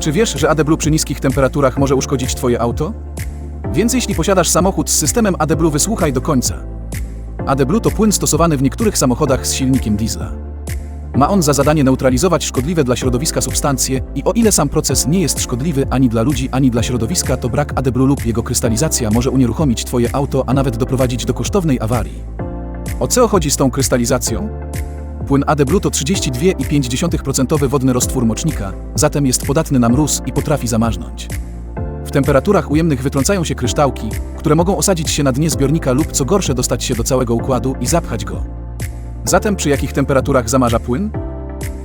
Czy wiesz, że AdBlue przy niskich temperaturach może uszkodzić Twoje auto? Więc jeśli posiadasz samochód z systemem AdBlue, wysłuchaj do końca. AdBlue to płyn stosowany w niektórych samochodach z silnikiem diesla. Ma on za zadanie neutralizować szkodliwe dla środowiska substancje i o ile sam proces nie jest szkodliwy ani dla ludzi, ani dla środowiska, to brak AdBlue lub jego krystalizacja może unieruchomić Twoje auto, a nawet doprowadzić do kosztownej awarii. O co chodzi z tą krystalizacją? Płyn AdBlue to 32,5% wodny roztwór mocznika, zatem jest podatny na mróz i potrafi zamarznąć. W temperaturach ujemnych wytrącają się kryształki, które mogą osadzić się na dnie zbiornika lub co gorsze dostać się do całego układu i zapchać go. Zatem przy jakich temperaturach zamarza płyn?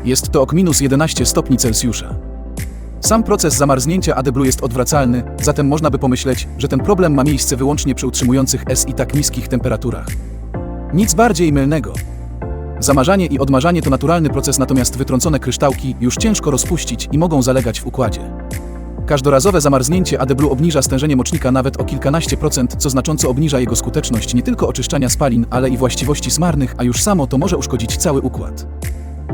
Jest to ok minus 11 stopni Celsjusza. Sam proces zamarznięcia AdBlue jest odwracalny, zatem można by pomyśleć, że ten problem ma miejsce wyłącznie przy utrzymujących S i tak niskich temperaturach. Nic bardziej mylnego. Zamarzanie i odmarzanie to naturalny proces, natomiast wytrącone kryształki już ciężko rozpuścić i mogą zalegać w układzie. Każdorazowe zamarznięcie AdBlue obniża stężenie mocznika nawet o kilkanaście procent, co znacząco obniża jego skuteczność nie tylko oczyszczania spalin, ale i właściwości smarnych, a już samo to może uszkodzić cały układ.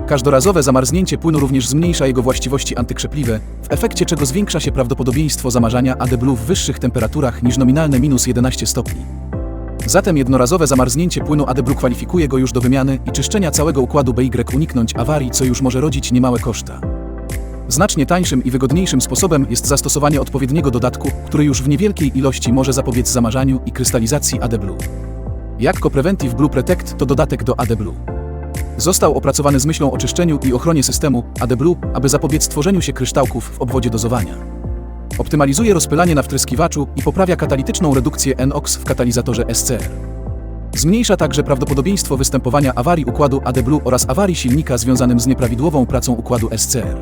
Każdorazowe zamarznięcie płynu również zmniejsza jego właściwości antykrzepliwe, w efekcie czego zwiększa się prawdopodobieństwo zamarzania AdBlue w wyższych temperaturach niż nominalne minus 11 stopni. Zatem jednorazowe zamarznięcie płynu AdBlue kwalifikuje go już do wymiany i czyszczenia całego układu BY uniknąć awarii, co już może rodzić niemałe koszta. Znacznie tańszym i wygodniejszym sposobem jest zastosowanie odpowiedniego dodatku, który już w niewielkiej ilości może zapobiec zamarzaniu i krystalizacji AdBlue. Jakko Preventive Blue Protect to dodatek do AdBlue. Został opracowany z myślą o czyszczeniu i ochronie systemu AdBlue, aby zapobiec tworzeniu się kryształków w obwodzie dozowania. Optymalizuje rozpylanie na wtryskiwaczu i poprawia katalityczną redukcję NOx w katalizatorze SCR. Zmniejsza także prawdopodobieństwo występowania awarii układu AdBlue oraz awarii silnika związanym z nieprawidłową pracą układu SCR.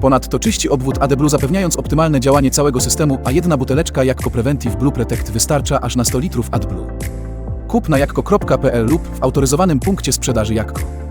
Ponadto czyści obwód AdBlue zapewniając optymalne działanie całego systemu, a jedna buteleczka Jakko Preventive Blue Protect wystarcza aż na 100 litrów AdBlue. Kup na jakko.pl lub w autoryzowanym punkcie sprzedaży Jakko.